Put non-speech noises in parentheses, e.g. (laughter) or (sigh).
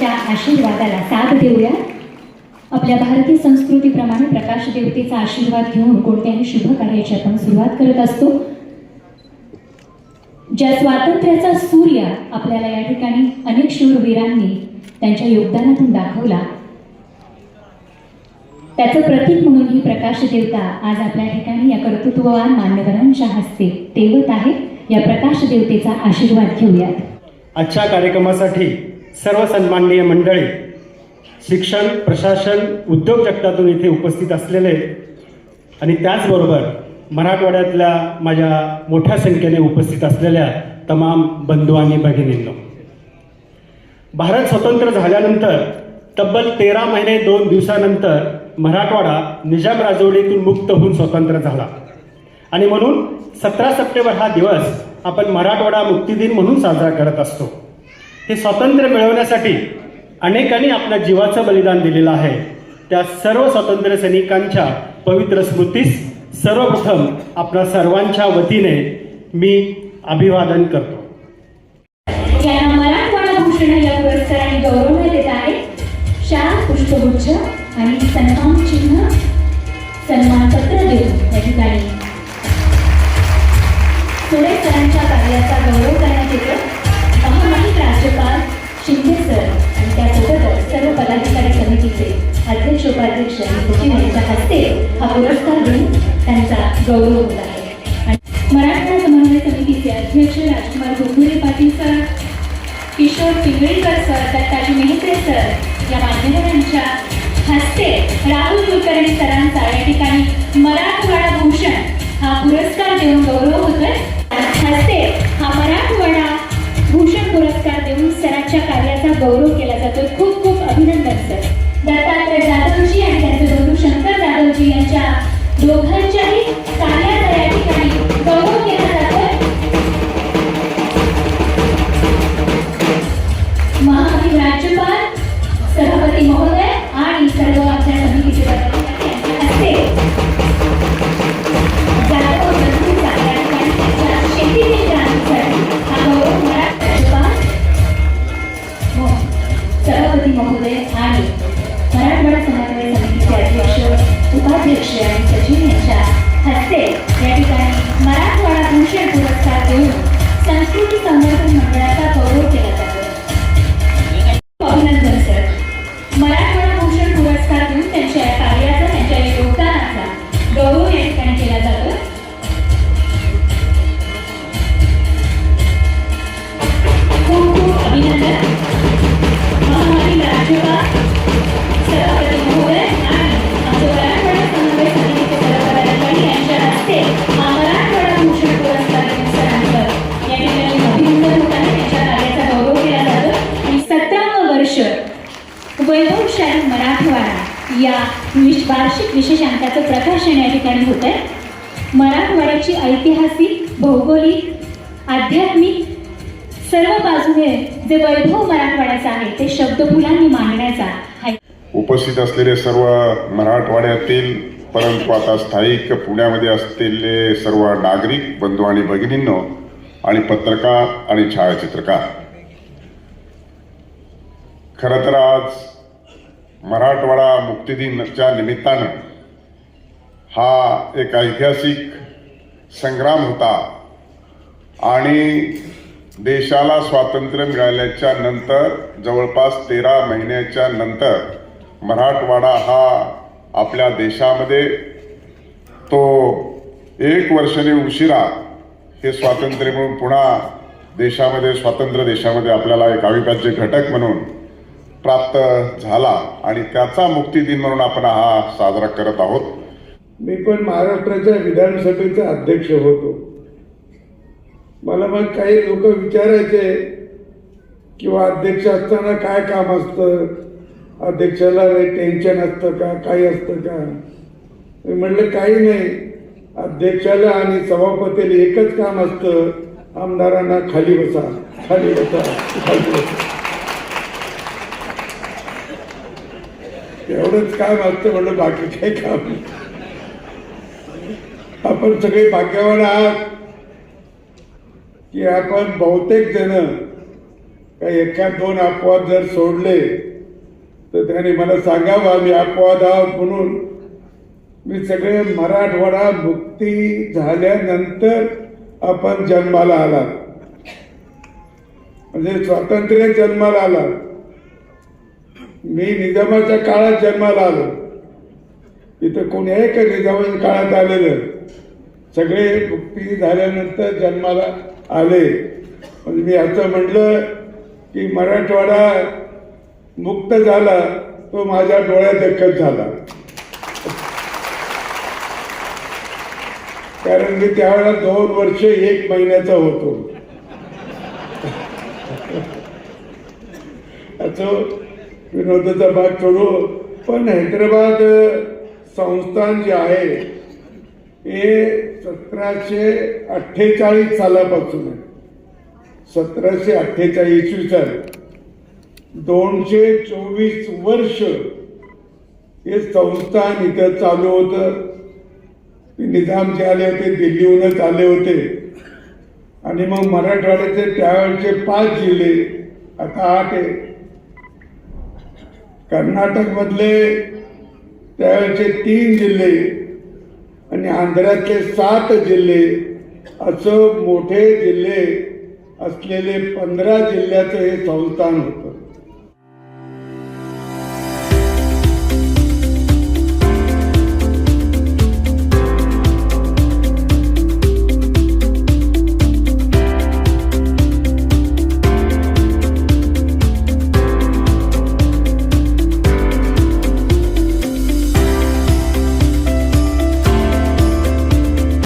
देवतेच्या आशीर्वादाला साथ देऊया. आपल्या भारतीय संस्कृतीप्रमाणे प्रकाश देवतेचा आशीर्वाद घेऊन कोणत्याही शुभ कार्याची आपण सुरुवात करत असतो. ज्या स्वातंत्र्याचा सूर्य आपल्याला या ठिकाणी अनेक शूरवीरांनी त्यांच्या योगदानातून दाखवला त्याचं प्रतीक म्हणून ही प्रकाश देवता आज आपल्या ठिकाणी या कर्तृत्ववान मान्यवरांच्या हस्ते तेवत आहे. या प्रकाश देवतेचा आशीर्वाद घेऊयात. आजच्या कार्यक्रमासाठी सर्व सन्माननीय मंडळी शिक्षण प्रशासन उद्योग जगतातून इथे उपस्थित असलेले आणि त्याचबरोबर मराठवाड्यातल्या माझ्या मोठ्या संख्येने उपस्थित असलेल्या तमाम बंधू आणि भगिनींनो. भारत स्वतंत्र झाल्यानंतर तब्बल तेरा महिने दोन दिवसानंतर मराठवाडा निजाम राजवटीतून मुक्त होऊन स्वतंत्र झाला. आणि म्हणून सतरा सप्टेंबर हा दिवस आपण मराठवाडा मुक्ती दिन म्हणून साजरा करत असतो. हे स्वातंत्र्य मिळवण्यासाठी अनेकांनी आपल्या जीवाचं बलिदान दिलेलं आहे. त्या सर्व स्वातंत्र्य सैनिकांच्या पवित्र स्मृतीस सर्वप्रथम आपल्या सर्वांच्या वतीने मी अभिवादन करतो. पुष्पगुच्छ आणि सन्मान चिन्ह देऊन या ठिकाणी सरांच्या कार्याचा गौरव करण्यात येतो. माजी राज्यपाल शिंदे सर आणि त्यासोबतच सर्व पदाधिकारी समितीचे अध्यक्ष उपाध्यक्ष आणि सचिव यांच्या हस्ते हा पुरस्कार देऊन त्यांचा गौरव होत आहे. आणि मराठा समन्वय समितीचे अध्यक्ष Rajkumar Gokule Patil sir Kishor Pinglikar sir Dattaji Mehte sir या मान्यवरांच्या हस्ते राहुल कुलकर्णी सरांचा या ठिकाणी मराठवाडा भूषण हा पुरस्कार देऊन गौरव होतोय. हस्ते हा मराठवाडा गौरव केला जातो खूप खूप अभिनंदन सर. दत्तात्रय जाधव ที่สำเร็จ विश- वार्षिक विशेषांकाचं प्रकाशन या ठिकाणी होत आहे मराठवाड्याची ऐतिहासिक भौगोलिक आध्यात्मिक सर्व बाजूने जे वैभव मराठवाड्याचं आहे ते शब्दफुलांनी मांडण्याचा उपस्थित असलेले सर्व मराठवाड्यातील परंतु आता स्थायिक पुण्यामध्ये असलेले सर्व नागरिक बंधू आणि भगिनींनो आणि पत्रकार आणि छायाचित्रकार खरं तर आज मराठवाडा मुक्तिदिनच्या निमित्तानं हा एक ऐतिहासिक संग्राम होता आणि देशाला स्वातंत्र्य मिळाल्याच्या नंतर जवळपास तेरा महिन्याच्या नंतर मराठवाडा हा आपल्या देशामध्ये तो एक वर्षाने उशिरा हे स्वातंत्र्य म्हणून पुन्हा देशामध्ये स्वातंत्र्य देशामध्ये आपल्याला एक अविभाज्य घटक म्हणून प्राप्त झाला आणि त्याचा मुक्ती दिन म्हणून आपण हा साजरा करत आहोत. मी पण महाराष्ट्राच्या विधानसभेचा अध्यक्ष होतो. मला मग काही लोक विचारायचे किंवा अध्यक्ष असताना काय काम असतं? अध्यक्षाला काही टेन्शन असतं का? काही असतं का? मी म्हटलं काही नाही. अध्यक्षाला आणि सभापतीला एकच काम असतं. आमदारांना खाली बसा खाली बसा खाली बसा. एवढंच काय वाचतं म्हणलं बाकी काय काम आपण सगळे भाग्यवान आहात की आपण बहुतेक जण काही एखाद दोन अपवाद जर सोडले तर त्याने मला सांगावं आम्ही अपवाद आहोत म्हणून. मी सगळे मराठवाडा मुक्ती झाल्यानंतर आपण जन्माला आला म्हणजे स्वातंत्र्य जन्माला आला मी निजामाच्या काळात जन्माला आलो. इथं कोणी आहे का निजामाच्या काळात आलेलं सगळे मुक्ती झाल्यानंतर जन्माला आले. म्हणजे मी असं म्हटलं की मराठवाडा मुक्त झाला तो माझ्या डोळ्यात दखल झाला. कारण मी त्यावेळेला दोन वर्ष एक महिन्याचा होतो. (laughs) असं विनोदाचा भाग सोडू पण हैदराबाद संस्थान जे आहे हे सतराशे अठ्ठेचाळीस सालापासून आहे. सतराशे अठ्ठेचाळीस इसवी सन दोनशे चोवीस वर्ष हे संस्थान इथं चालू होतं. निजाम जे आले होते दिल्लीहूनच आले होते. आणि मग मराठवाड्याचे त्यावेळचे पाच जिल्हे आता आठ आहे. कर्नाटकमधले त्यावेळेचे तीन जिल्हे आणि आंध्रातले सात जिल्हे असं मोठे जिल्हे असलेले पंधरा जिल्ह्याचं हे संस्थान होतं.